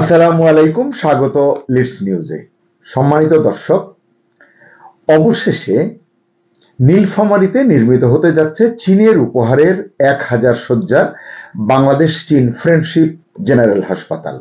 আসসালামু আলাইকুম, স্বাগত লিডস নিউজে সম্মানিত দর্শক, অবশেষে নীলফামারীতে নির্মিত হতে যাচ্ছে চীনের উপহারের এক হাজার শয্যার বাংলাদেশ চীন ফ্রেন্ডশিপ জেনারেল হাসপাতাল।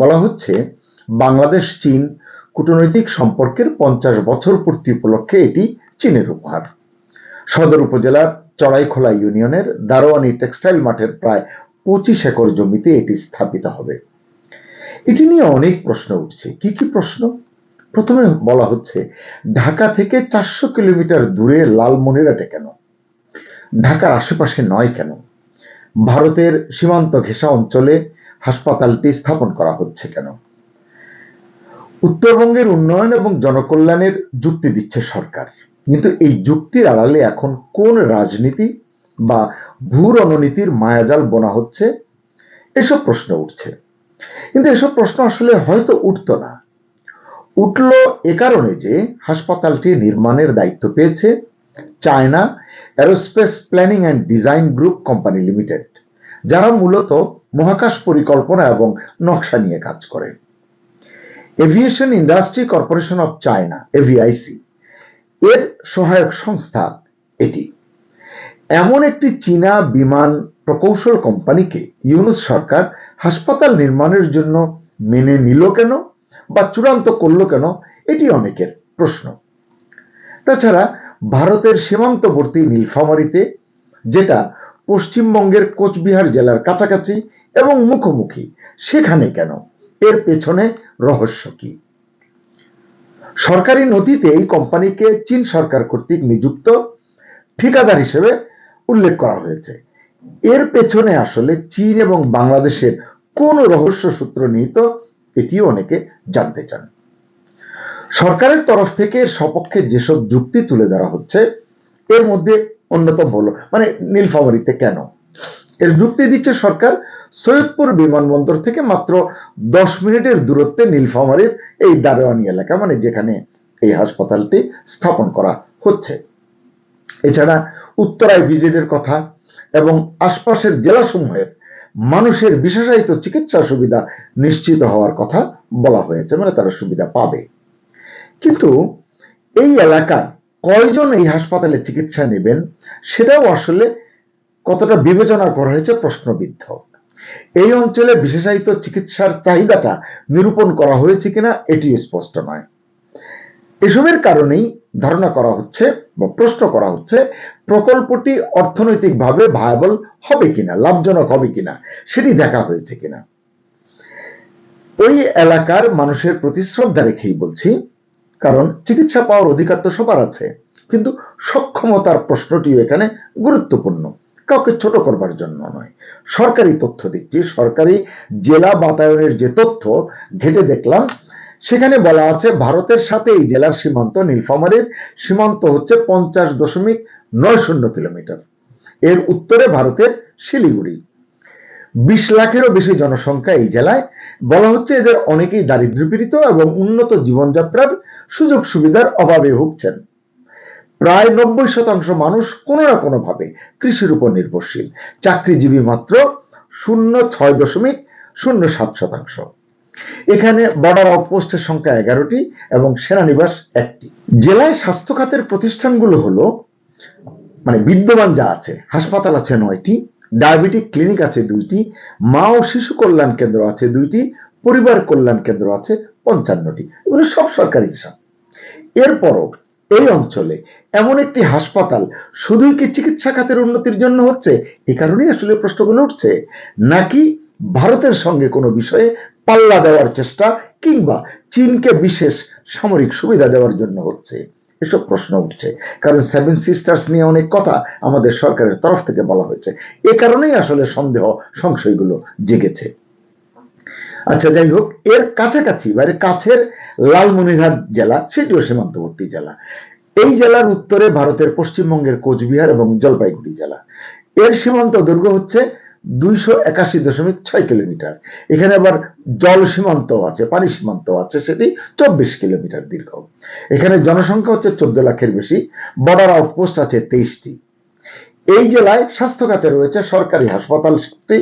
বলা হচ্ছে, বাংলাদেশ চীন কূটনৈতিক সম্পর্কের পঞ্চাশ বছর পূর্তি উপলক্ষে এটি চীনের উপহার। সদর উপজেলার চড়াইখোলা ইউনিয়নের দারোয়ানি টেক্সটাইল মাঠের প্রায় পঁচিশ একর জমিতে এটি স্থাপিত হবে। এটি নিয়ে অনেক প্রশ্ন উঠছে। কি কি প্রশ্ন? প্রথমে বলা হচ্ছে, ঢাকা থেকে চারশো কিলোমিটার দূরে লালমনিরাটে কেন? ঢাকার আশেপাশে নয় কেন? ভারতের সীমান্ত ঘেঁষা অঞ্চলে হাসপাতালটি স্থাপন করা হচ্ছে কেন? উত্তরবঙ্গের উন্নয়ন এবং জনকল্যাণের যুক্তি দিচ্ছে সরকার। কিন্তু এই যুক্তির আড়ালে এখন কোন রাজনীতি বা ভূ রণনীতির মায়াজাল বোনা হচ্ছে? এসব প্রশ্ন উঠছে। কিন্তু এসব প্রশ্ন আসলে হয়তো উঠতো না। উঠল এ কারণে যে হাসপাতালটি নির্মাণের দায়িত্ব পেয়েছে China aerospace planning and design group company limited, যারা মূলত মহাকাশ পরিকল্পনা এবং নকশা নিয়ে কাজ করে। Aviation industry corporation of China, AVIC, এর সহায়ক সংস্থা এটি। এমন একটি চীনা বিমান প্রকৌশল কোম্পানিকে ইউনুস সরকার হাসপাতাল নির্মাণের জন্য মেনে নিল কেন বা চূড়ান্ত করল কেন, এটি অনেকের প্রশ্ন। তাছাড়া ভারতের সীমান্তবর্তী নীলফামারীতে, যেটা পশ্চিমবঙ্গের কোচবিহার জেলার কাছাকাছি এবং মুখোমুখি, সেখানে কেন? এর পেছনে রহস্য কি? সরকারি নথিতে এই কোম্পানিকে চীন সরকার কর্তৃক নিযুক্ত ঠিকাদার হিসেবে উল্লেখ করা হয়েছে। এর পেছনে আসলে চীন এবং বাংলাদেশের কোন রহস্য সূত্র নিহিত এটিও অনেকে জানতে চান। সরকারের তরফ থেকে সপক্ষে যেসব যুক্তি তুলে ধরা হচ্ছে, এর মধ্যে অন্যতম হলো মানে নীলফামারিতে কেন? এর যুক্তি দিচ্ছে সরকার, সৈয়দপুর বিমানবন্দর থেকে মাত্র দশ মিনিটের দূরত্বে নীলফামারীর এই দারোয়ানি এলাকা মানে যেখানে এই হাসপাতালটি স্থাপন করা হচ্ছে। এছাড়া উত্তরায় ভিজিটের কথা এবং আশপাশের জেলাসমূহের মানুষের বিশেষায়িত চিকিৎসা সুবিধা নিশ্চিত হওয়ার কথা বলা হয়েছে মানে তারা সুবিধা পাবে। কিন্তু এই এলাকার কয়জন এই হাসপাতালে চিকিৎসা নেবেন, সেটাও আসলে কতটা বিবেচনা করা হয়েছে প্রশ্নবিদ্ধ। এই অঞ্চলে বিশেষায়িত চিকিৎসার চাহিদাটা নিরূপণ করা হয়েছে কিনা, এটিও স্পষ্ট নয়। এসবের কারণেই ধারণা করা হচ্ছে বা প্রশ্ন করা হচ্ছে, প্রকল্পটি অর্থনৈতিকভাবে ভায়াবল হবে কিনা, লাভজনক হবে কিনা, সেটি দেখা হয়েছে কিনা। ওই এলাকার মানুষের প্রতি শ্রদ্ধা রেখেই বলছি, কারণ চিকিৎসা পাওয়ার অধিকার তো সবার আছে, কিন্তু সক্ষমতার প্রশ্নটিও এখানে গুরুত্বপূর্ণ, কাউকে ছোট করবার জন্য নয়। সরকারি তথ্য দিচ্ছি, সরকারি জেলা বাতায়নের যে তথ্য, ঘেটে দেখলাম সেখানে বলা আছে, ভারতের সাথে এই জেলার সীমান্ত নীলফামারীর সীমান্ত হচ্ছে পঞ্চাশ দশমিক নয় শূন্য কিলোমিটার। এর উত্তরে ভারতের শিলিগুড়ি। বিশ লাখেরও বেশি জনসংখ্যা এই জেলায়। বলা হচ্ছে এদের অনেকেই দারিদ্র্যপীড়িত এবং উন্নত জীবনযাত্রার সুযোগ সুবিধার অভাবে ভুগছেন। প্রায় নব্বই শতাংশ মানুষ কোনো না কোনো ভাবে কৃষির উপর নির্ভরশীল। চাকরিজীবী মাত্র শূন্য ছয় দশমিক শূন্য সাত শতাংশ। এখানে বর্ডার আউটপোস্টের সংখ্যা এগারোটি এবং সেনানিবাস একটি। জেলায় স্বাস্থ্য খাতের প্রতিষ্ঠানগুলো হলো মানে বিদ্যমান যা আছে, হাসপাতাল আছে নয়টি ডায়াবেটিক ক্লিনিক আছে দুইটি, মা ও শিশু কল্যাণ কেন্দ্র আছে দুইটি, পরিবার কল্যাণ কেন্দ্র আছে পঞ্চান্নটি। এগুলো সব সরকারি হিসাব। এরপরও এই অঞ্চলে এমন একটি হাসপাতাল শুধুই কি চিকিৎসা খাতের উন্নতির জন্য হচ্ছে? এ কারণেই আসলে প্রশ্নগুলো উঠছে। নাকি ভারতের সঙ্গে কোনো বিষয়ে পাল্লা দেওয়ার চেষ্টা কিংবা চীনকে বিশেষ সামরিক সুবিধা দেওয়ার জন্য হচ্ছে। এসব প্রশ্ন উঠছে। কারণ সেভেন সিস্টার্স নিয়ে অনেক কথা আমাদের সরকারের তরফ থেকে বলা হয়েছে। এ কারণেই আসলে সন্দেহ, সংশয়গুলো জেগেছে। আচ্ছা যাই হোক, এর কাছাকাছি মানে কাছের লালমনিরহাট জেলা, সেটিও সীমান্তবর্তী জেলা। এই জেলার উত্তরে ভারতের পশ্চিমবঙ্গের কোচবিহার এবং জলপাইগুড়ি জেলা। এর সীমান্ত দৈর্ঘ্য হচ্ছে দুইশো কিলোমিটার। এখানে আবার জল সীমান্ত আছে, পানি সীমান্ত আছে, সেটি চব্বিশ কিলোমিটার দীর্ঘ। এখানে জনসংখ্যা হচ্ছে চোদ্দ লাখের বেশি বর্ডার আউটপোস্ট আছে তেইশটি। এই জেলায় স্বাস্থ্য খাতে রয়েছে সরকারি হাসপাতাল সাতটি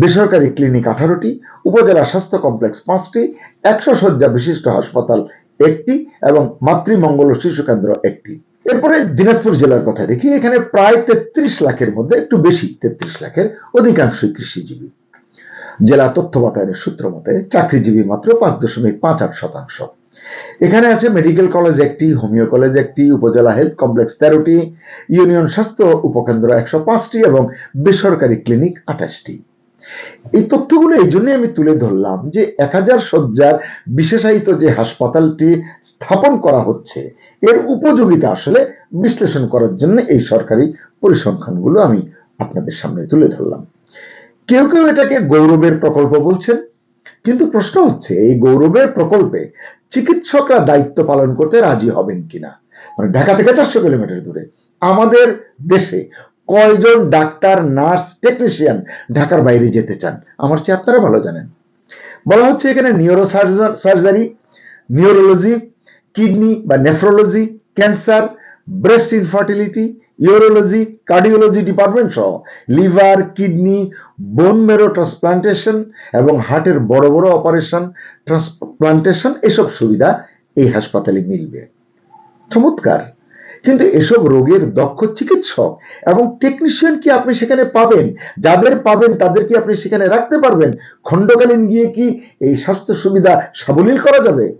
বেসরকারি ক্লিনিক আঠারোটি, উপজেলা স্বাস্থ্য কমপ্লেক্স পাঁচটি, একশো শয্যা বিশিষ্ট হাসপাতাল একটি, এবং মাতৃমঙ্গল শিশু কেন্দ্র একটি। এরপরে দিনাজপুর জেলার কথা দেখি, এখানে প্রায় তেত্রিশ লাখের মধ্যে, একটু বেশি, তেত্রিশ লাখের অধিকাংশই কৃষিজীবী। জেলা তথ্য বাতায়নের সূত্র মতে, চাকরিজীবী মাত্র পাঁচ দশমিক পাঁচ আট শতাংশ। এখানে আছে মেডিকেল কলেজ একটি, হোমিও কলেজ একটি, উপজেলা হেলথ কমপ্লেক্স তেরোটি, ইউনিয়ন স্বাস্থ্য উপকেন্দ্র একশো পাঁচটি এবং বেসরকারি ক্লিনিক আঠাশটি। এই তথ্যগুলো এই জন্যই আমি তুলে ধরলাম যে এক হাজার শয্যার বিশেষায়িত যে হাসপাতালটি স্থাপন করা হচ্ছে, এর উপযোগিতা আসলে বিশ্লেষণ করার জন্য এই সরকারি পরিসংখ্যানগুলো আমি আপনাদের সামনে তুলে ধরলাম। কেউ কেউ এটাকে গৌরবের প্রকল্প বলছেন, কিন্তু প্রশ্ন হচ্ছে, এই গৌরবের প্রকল্পে চিকিৎসকরা দায়িত্ব পালন করতে রাজি হবেন কিনা? মানে ঢাকা থেকে চারশো কিলোমিটার দূরে। আমাদের দেশে কয়জন ডাক্তার, নার্স, টেকনিশিয়ান ঢাকার বাইরে যেতে চান? আমার চেয়ে আপনারা ভালো জানেন। বলা হচ্ছে এখানে নিউরো সার্জারি নিউরোলজি কিডনি বা nephrology cancer breast infertility urology cardiology department সহ liver kidney bone marrow transplantation এবং হার্টের বড় বড় অপারেশন ট্রান্সপ্লান্টেশন এসব সুবিধা এই হাসপাতালে মিলবে। চমৎকার! কিন্তু এসব রোগের দক্ষ চিকিৎসক এবং টেকনিশিয়ান কি আপনি সেখানে পাবেন? যাদের পাবেন, তাদের কি আপনি সেখানে রাখতে পারবেন? খণ্ডকালীন গিয়ে কি এই স্বাস্থ্য সুবিধা সাবলীল করা যাবে?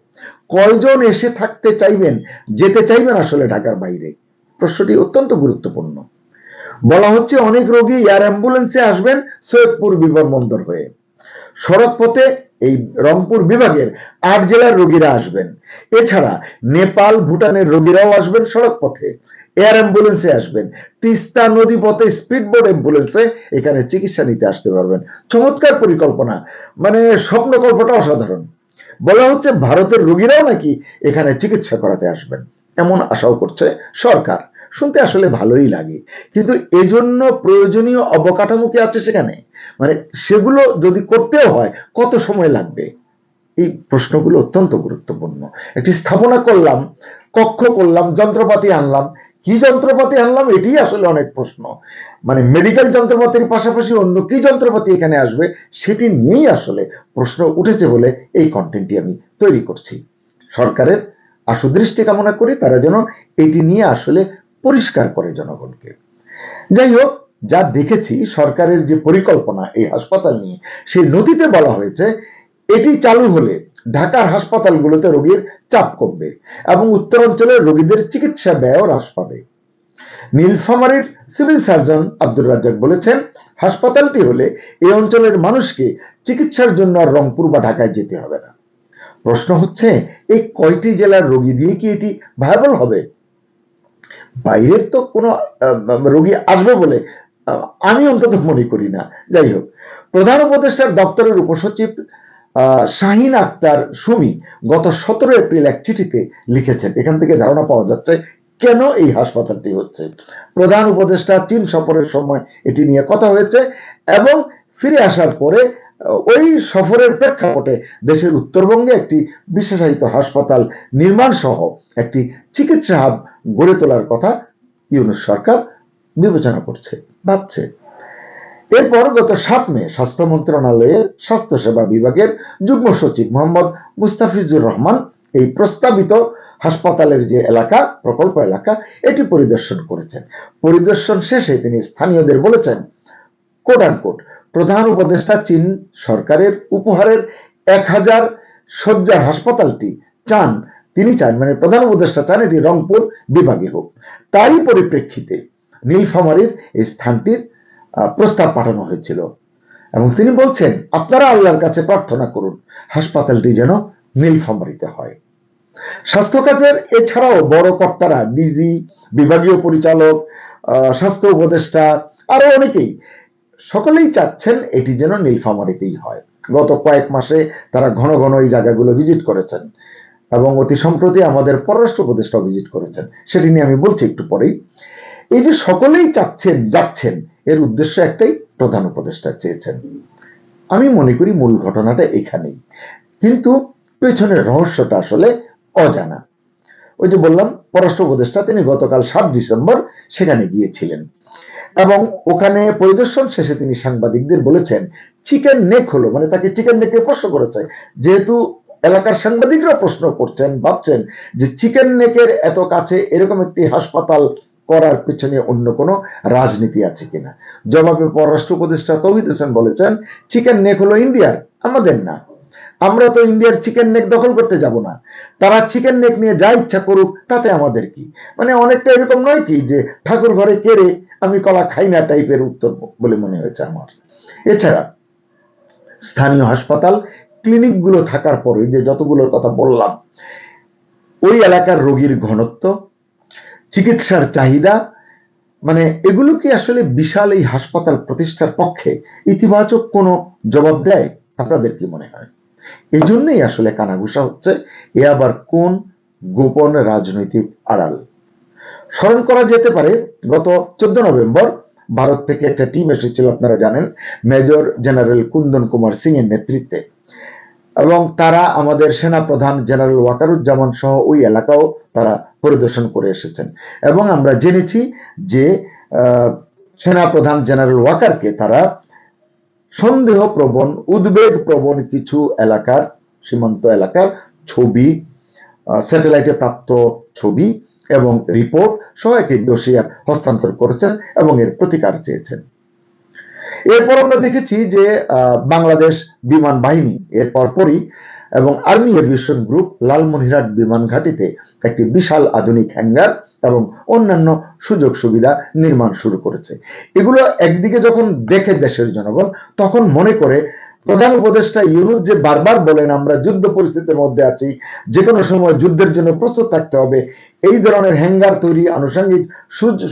কয়জন এসে থাকতে চাইবেন? যেতে চাইবেন আসলে ঢাকার বাইরে? প্রশ্নটি অত্যন্ত গুরুত্বপূর্ণ। বলা হচ্ছে অনেক রোগী এয়ার অ্যাম্বুলেন্সে আসবেন সৈয়দপুর বিমানবন্দর হয়ে। সড়ক পথে এই রংপুর বিভাগের আট জেলার রোগীরা আসবেন। এছাড়া নেপাল, ভুটানের রোগীরাও আসবেন সড়ক পথে এয়ার অ্যাম্বুলেন্সে আসবেন। তিস্তা নদী পথে স্পিডবোট অ্যাম্বুলেন্সে এখানে চিকিৎসা নিতে আসতে পারবেন। চমৎকার পরিকল্পনা। মানে স্বপ্নকল্পটা অসাধারণ। বলা হচ্ছে ভারতের রোগীরাও নাকি এখানে চিকিৎসা করাতে আসবেন। এমন আশাও করছে সরকার। শুনতে আসলে ভালোই লাগে। কিন্তু এজন্য প্রয়োজনীয় অবকাঠামো কি আছে সেখানে? মানে সেগুলো যদি করতেও হয়, কত সময় লাগবে? এই প্রশ্নগুলো অত্যন্ত গুরুত্বপূর্ণ। একটি স্থাপনা করলাম, কক্ষ করলাম, যন্ত্রপাতি আনলাম। কি যন্ত্রপাতি আনলাম? এটি আসলে অনেক প্রশ্ন। মানে মেডিকেল যন্ত্রপাতির পাশাপাশি অন্য কি যন্ত্রপাতি এখানে আসবে, সেটি নিয়েই আসলে প্রশ্ন উঠেছে বলে এই কন্টেন্টটি আমি তৈরি করছি। সরকারের আশুদৃষ্টি কামনা করি তারা যেন এটি নিয়ে আসলে পরিষ্কার করে জনগণকে। যাই হোক, যা দেখেছি, সরকারের যে পরিকল্পনা এই হাসপাতাল নিয়ে, সেই নথিতে বলা হয়েছে, এটি চালু হলে ঢাকার হাসপাতালগুলোতে রোগীর চাপ কমবে এবং উত্তরাঞ্চলের রোগীদের চিকিৎসা ব্যয়ও হ্রাস পাবে। নীলফামারীর সিভিল সার্জন আব্দুর রাজ্জাক বলেছেন, হাসপাতালটি হলে এই অঞ্চলের মানুষকে চিকিৎসার জন্য আর রংপুর বা ঢাকায় যেতে হবে না। প্রশ্ন হচ্ছে, এই কয়টি জেলার রোগী দিয়ে কি এটি ভায়াবল হবে? বাইরের তো কোনো রোগী আসবে বলে আমি অন্তত মনে করি না। যাই হোক, প্রধান উপদেষ্টার দপ্তরের উপসচিব শাহিন আক্তার সুমি গত সতেরো এপ্রিল এক চিঠিতে লিখেছেন। এখান থেকে ধারণা পাওয়া যাচ্ছে কেন এই হাসপাতালটি হচ্ছে। প্রধান উপদেষ্টা চীন সফরের সময় এটি নিয়ে কথা হয়েছে এবং ফিরে আসার পরে ওই সফরের প্রেক্ষাপটে দেশের উত্তরবঙ্গে একটি বিশেষায়িত হাসপাতাল নির্মাণ সহ একটি চিকিৎসা হাব গড়ে তোলার কথা ইউনুস সরকার বিবেচনা করছে, ভাবছে। এরপর গত সাত মে স্বাস্থ্য মন্ত্রণালয়ের স্বাস্থ্যসেবা বিভাগের যুগ্ম সচিব মোহাম্মদ মুস্তাফিজুর রহমান এই প্রস্তাবিত হাসপাতালের যে এলাকা, প্রকল্প এলাকা, এটি পরিদর্শন করেছেন। পরিদর্শন শেষে তিনি স্থানীয়দের বলেছেন, কোট কোট প্রধান উপদেষ্টা চীন সরকারের উপহারের এক হাজার শয্যার হাসপাতালটি চান। তিনি চান মানে প্রধান উপদেষ্টা চান এটি রংপুর বিভাগে হোক। তারই পরিপ্রেক্ষিতে নীলফামারীর এই স্থানটির প্রস্তাব পাঠানো হয়েছিল। এবং তিনি বলছেন, আপনারা আল্লাহর কাছে প্রার্থনা করুন, হাসপাতালটি যেন নীলফামারিতে হয়। স্বাস্থ্য খাতের এছাড়াও বড় কর্তারা, ডিজি, বিভাগীয় পরিচালক স্বাস্থ্য উপদেষ্টা, আরও অনেকেই সকলেই চাচ্ছেন এটি যেন নীলফামারিতেই হয়। গত কয়েক মাসে তারা ঘন ঘন এই জায়গাগুলো ভিজিট করেছেন এবং অতি সম্প্রতি আমাদের পররাষ্ট্র উপদেষ্টা ভিজিট করেছেন। সেটি নিয়ে আমি বলছি একটু পরেই। এই যে সকলেই চাচ্ছেন, যাচ্ছেন, এর উদ্দেশ্য একটাই, প্রধান উপদেষ্টা চেয়েছেন। আমি মনে করি মূল ঘটনাটা এখানেই। কিন্তু পেছনের রহস্যটা আসলে অজানা। ওই যে বললাম, পররাষ্ট্র উপদেষ্টা তিনি গতকাল সাত ডিসেম্বর সেখানে গিয়েছিলেন। এবং ওখানে পরিদর্শন শেষে তিনি সাংবাদিকদের বলেছেন, চিকেন নেক হলো। মানে তাকে চিকেন নেকে প্রশ্ন করেছে যেহেতু এলাকার সাংবাদিকরা প্রশ্ন করছেন, ভাবছেন যে চিকেন নেকের এত কাছে এরকম একটি হাসপাতাল করার পিছনে অন্য কোনো রাজনীতি আছে কিনা? জবাবে পররাষ্ট্র উপদেষ্টা তৌহিদ হোসেন বলেছেন, চিকেন নেক হলো ইন্ডিয়ার, আমাদের না। আমরা তো ইন্ডিয়ার চিকেন নেক দখল করতে যাব না। তারা চিকেন নেক নিয়ে যা ইচ্ছা করুক, তাতে আমাদের কি? মানে অনেকটা এরকম নয় কি যে ঠাকুর ঘরে কেড়ে আমি কলা খাই না টাইপের উত্তর বলে মনে হয়েছে আমার। এছাড়া স্থানীয় হাসপাতাল ক্লিনিকগুলো থাকার পরে যে যতগুলোর কথা বললাম, ওই এলাকার রোগীর ঘনত্ব, চিকিৎসার চাহিদা মানে এগুলো কি আসলে বিশাল এই হাসপাতাল প্রতিষ্ঠার পক্ষে ইতিবাচক কোনো জবাব দেয়? আপনাদের কি মনে হয়? এই জন্যই আসলে কানাঘুষা হচ্ছে, এ আবার কোন গোপন রাজনৈতিক আড়াল? স্মরণ করা যেতে পারে, গত চোদ্দ নভেম্বর ভারত থেকে একটা টিম এসেছিল, আপনারা জানেন মেজর জেনারেল কুন্দন কুমার সিং এর নেতৃত্বে। এবং তারা আমাদের সেনা প্রধান জেনারেল ওয়াকারুজ্জামান সহ ওই এলাকাও তারা পরিদর্শন করে এসেছেন। এবং আমরা জেনেছি যে সেনা প্রধান জেনারেল ওয়াকারকে তারা সন্দেহ প্রবণ উদ্বেগ প্রবণ কিছু এলাকার, সীমান্ত এলাকার ছবি স্যাটেলাইটে প্রাপ্ত ছবি এবং রিপোর্ট সবাইকে ডোসিয়ার হস্তান্তর করেছেন এবং এর প্রতিকার চেয়েছেন। এরপর আমরা দেখেছি যে বাংলাদেশ বিমান বাহিনী এর পরপরই এবং আর্মি এভিয়েশন গ্রুপ লালমনিরহাট বিমান ঘাটিতে একটি বিশাল আধুনিক হ্যাঙ্গার এবং অন্যান্য সুযোগ সুবিধা নির্মাণ শুরু করেছে। এগুলো একদিকে যখন দেখে দেশের জনগণ, তখন মনে করে প্রধান উপদেষ্টা ইউনুস যে বারবার বলেন, আমরা যুদ্ধ পরিস্থিতির মধ্যে আছি যে কোনো সময় যুদ্ধের জন্য প্রস্তুত থাকতে হবে। এই ধরনের হ্যাঙ্গার তৈরি, আনুষঙ্গিক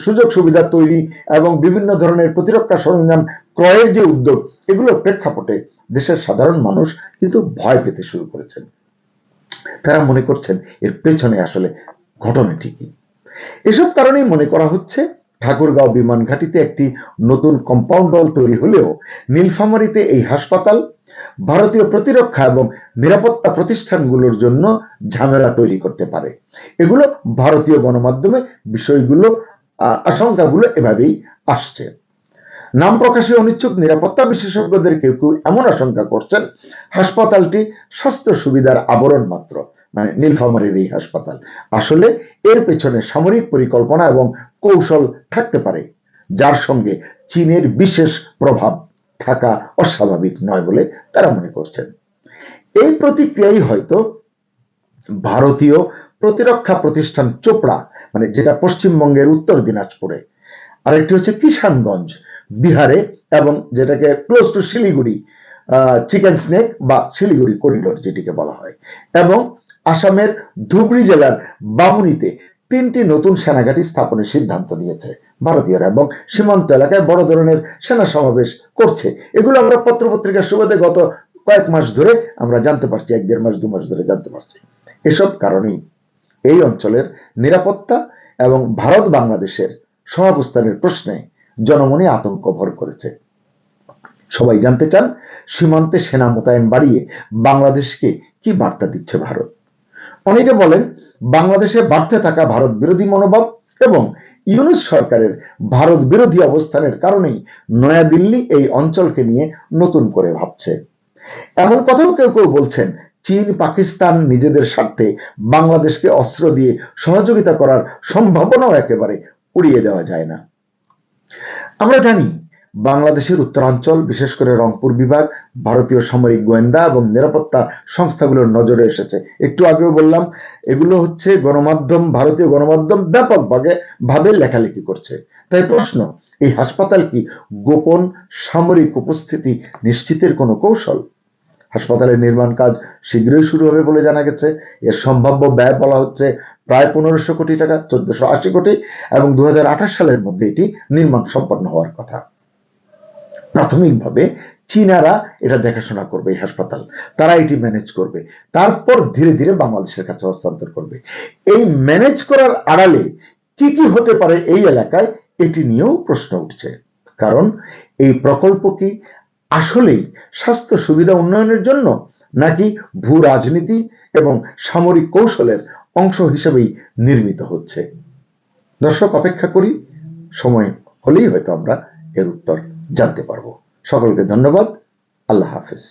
সুযোগ সুবিধা তৈরি এবং বিভিন্ন ধরনের প্রতিরক্ষা সরঞ্জাম ক্রয়ের যে উদ্যোগ এগুলোর প্রেক্ষাপটে দেশের সাধারণ মানুষ কিন্তু ভয় পেতে শুরু করেছেন। তারা মনে করছেন, এর পেছনে আসলে ঘটনাটি কি? এসব কারণেই মনে করা হচ্ছে ঠাকুরগাঁও বিমান ঘাটিতে একটি নতুন কম্পাউন্ড ওয়াল তৈরি হলেও নীলফামারীতে এই হাসপাতাল, ভারতীয় প্রতিরক্ষা এবং নিরাপত্তা প্রতিষ্ঠানগুলোর জন্য ঝামেলা তৈরি করতে পারে। এগুলো ভারতীয় গণমাধ্যমে বিষয়গুলো আশঙ্কাগুলো এভাবেই আসছে। নাম প্রকাশে অনিচ্ছুক নিরাপত্তা বিশেষজ্ঞদের কেউ কেউ এমন আশঙ্কা করছেন, হাসপাতালটি স্বাস্থ্য সুবিধার আবরণ মাত্র। মানে নীলফামারীর এই হাসপাতাল। আসলে এর পেছনে সামরিক পরিকল্পনা এবং কৌশল থাকতে পারে, যার সঙ্গে চীনের বিশেষ প্রভাব থাকা অস্বাভাবিক নয় বলে তারা মনে করছেন। এই প্রতিক্রিয়াই হয়তো ভারতীয় প্রতিরক্ষা প্রতিষ্ঠান চোপড়া মানে যেটা পশ্চিমবঙ্গের উত্তর দিনাজপুরে। আরেকটি হচ্ছে কিষানগঞ্জ, বিহারে এবং যেটাকে close to Siliguri chicken snake বা শিলিগুড়ি করিডোর যেটিকে বলা হয়। এবং আসামের ধুবড়ি জেলার বামুনিতে তিনটি নতুন সেনাঘাটি স্থাপনের সিদ্ধান্ত নিয়েছে ভারতীয়রা এবং সীমান্ত এলাকায় বড় ধরনের সেনা সমাবেশ করছে। এগুলো আমরা পত্রপত্রিকার সুবাদে গত কয়েক মাস ধরে আমরা জানতে পারছি, এক দেড় মাস, দু মাস ধরে জানতে পারছি। এসব কারণেই এই অঞ্চলের নিরাপত্তা এবং ভারত বাংলাদেশের সহাবস্থানের প্রশ্নে জনমনে আতঙ্ক ভর করেছে। সবাই জানতে চান, সীমান্তে সেনা মোতায়েন বাড়িয়ে বাংলাদেশকে কি বার্তা দিচ্ছে ভারত? অনেকে বলেন, বাংলাদেশে বাড়তে থাকা ভারত বিরোধী মনোভাব এবং ইউনুস সরকারের ভারত বিরোধী অবস্থানের কারণেই নয়াদিল্লি এই অঞ্চলকে নিয়ে নতুন করে ভাবছে। এমন কথাও কেউ কেউ বলছেন, চীন, পাকিস্তান নিজেদের স্বার্থে বাংলাদেশকে অস্ত্র দিয়ে সহযোগিতা করার সম্ভাবনাও একেবারে উড়িয়ে দেওয়া যায় না। আমরা জানি বাংলাদেশের উত্তরাঞ্চল, বিশেষ করে রংপুর বিভাগ, ভারতীয় সামরিক গোয়েন্দা এবং নিরাপত্তা সংস্থাগুলোর নজরে এসেছে। একটু আগেও বললাম, এগুলো হচ্ছে গণমাধ্যম, ভারতীয় গণমাধ্যম ব্যাপকভাবে ভাবে লেখালেখি করছে। তাই প্রশ্ন, এই হাসপাতাল কি গোপন সামরিক উপস্থিতি নিশ্চিতের কোনো কৌশল? হাসপাতালের নির্মাণ কাজ শীঘ্রই শুরু হবে বলে জানা গেছে। এর সম্ভাব্য ব্যয় বলা হচ্ছে প্রায় পনেরোশো কোটি টাকা, চোদ্দশো আশি কোটি এবং দু হাজার আঠাশ সালের মধ্যে এটি নির্মাণ সম্পন্ন হওয়ার কথা। প্রাথমিকভাবে চীনারা এটা দেখাশোনা করবে এই হাসপাতাল। তারা এটি ম্যানেজ করবে। তারপর ধীরে ধীরে বাংলাদেশের কাছে হস্তান্তর করবে। এই ম্যানেজ করার আড়ালে কি কি হতে পারে এই এলাকায় এটি নিয়েও প্রশ্ন উঠছে। কারণ এই প্রকল্প কি আসলেই স্বাস্থ্য সুবিধা উন্নয়নের জন্য নাকি ভূ রাজনীতি এবং সামরিক কৌশলের অংশ হিসেবেই নির্মিত হচ্ছে? দর্শক, অপেক্ষা করি। সময় হলেই হয়তো আমরা এর উত্তর জানতে পারব। সকলকে ধন্যবাদ। আল্লাহ হাফেজ।